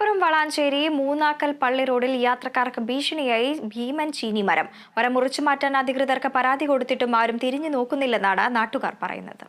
മലപ്പുറം വളാഞ്ചേരി മൂന്നാക്കൽ പള്ളി റോഡിൽ യാത്രക്കാർക്ക് ഭീഷണിയായി ഭീമൻ ചീനി മരം മരം മുറിച്ചു മാറ്റാൻ അധികൃതർക്ക് പരാതി കൊടുത്തിട്ടും ആരും തിരിഞ്ഞു നോക്കുന്നില്ലെന്നാണ് നാട്ടുകാർ പറയുന്നത്.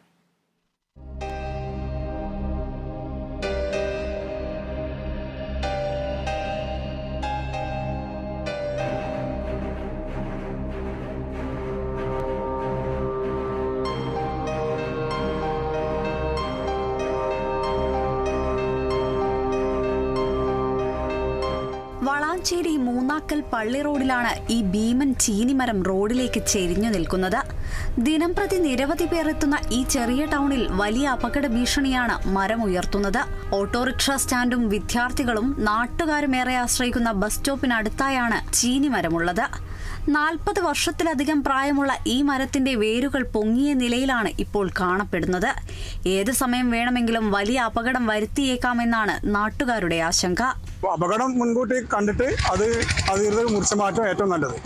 വളാഞ്ചേരി മൂന്നാക്കൽ പള്ളി റോഡിലാണ് ഈ ഭീമൻ ചീനിമരം റോഡിലേക്ക് ചെരിഞ്ഞു നിൽക്കുന്നത്. ദിനംപ്രതി നിരവധി പേർ എത്തുന്ന ഈ ചെറിയ ടൗണിൽ വലിയ അപകട ഭീഷണിയാണ് മരം ഉയർത്തുന്നത്. ഓട്ടോറിക്ഷ സ്റ്റാൻഡും വിദ്യാർത്ഥികളും നാട്ടുകാരും ഏറെ ആശ്രയിക്കുന്ന ബസ് സ്റ്റോപ്പിനടുത്തായാണ് ചീനിമരമുള്ളത്. നാൽപ്പത് വർഷത്തിലധികം പ്രായമുള്ള ഈ മരത്തിന്റെ വേരുകൾ പൊങ്ങിയ നിലയിലാണ് ഇപ്പോൾ കാണപ്പെടുന്നത്. ഏത് സമയം വേണമെങ്കിലും വലിയ അപകടം വരുത്തിയേക്കാമെന്നാണ് നാട്ടുകാരുടെ ആശങ്ക. അപകടം മുൻകൂട്ടി കണ്ടിട്ട് അത് അധികൃതർ മുറിച്ച് മാറ്റം ഏറ്റവും നല്ലത്.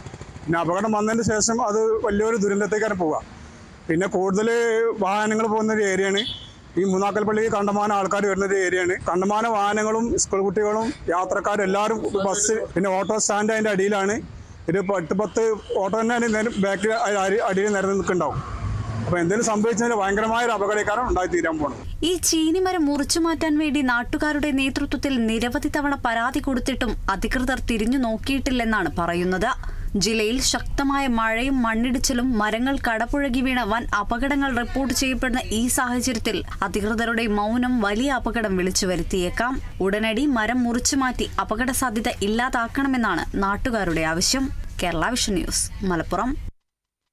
പിന്നെ അപകടം വന്നതിന് ശേഷം അത് വലിയൊരു ദുരന്തത്തേക്കാണ് പോവുക. പിന്നെ കൂടുതൽ വാഹനങ്ങൾ പോകുന്ന ഒരു ഏരിയയാണ് ഈ മൂന്നാക്കൽപ്പള്ളി കണ്ടമാന ആൾക്കാർ വരുന്ന ഒരു ഏരിയയാണ് കണ്ടമാന വാഹനങ്ങളും സ്കൂൾ കുട്ടികളും യാത്രക്കാരും എല്ലാവരും ബസ് പിന്നെ ഓട്ടോ സ്റ്റാൻഡ് അതിന്റെ അടിയിലാണ്. ഒരു പത്ത് പത്ത് ഓട്ടോ തന്നെ ബാക്കിൽ അടിയിൽ നിരന്ന് നിൽക്കുന്നുണ്ടാവും. അപ്പോൾ എന്തെങ്കിലും സംഭവിച്ചതിന് ഭയങ്കരമായ ഒരു അപകടക്കാരം ഉണ്ടായി തീരാൻ പോകണം ഈ ചീനിമരം മുറിച്ചു മാറ്റാൻ വേണ്ടി നാട്ടുകാരുടെ നേതൃത്വത്തിൽ നിരവധി തവണ പരാതി കൊടുത്തിട്ടും അധികൃതർ തിരിഞ്ഞു നോക്കിയിട്ടില്ലെന്നാണ് പറയുന്നത്. ജില്ലയിൽ ശക്തമായ മഴയും മണ്ണിടിച്ചിലും മരങ്ങൾ കടപുഴകി വീണ വൻ അപകടങ്ങൾ റിപ്പോർട്ട് ചെയ്യപ്പെടുന്ന ഈ സാഹചര്യത്തിൽ അധികൃതരുടെ മൗനം വലിയ അപകടം വിളിച്ചു വരുത്തിയേക്കാം. ഉടനടി മരം മുറിച്ചു മാറ്റി അപകട സാധ്യത ഇല്ലാതാക്കണമെന്നാണ് നാട്ടുകാരുടെ ആവശ്യം. Kerala vision news Malappuram.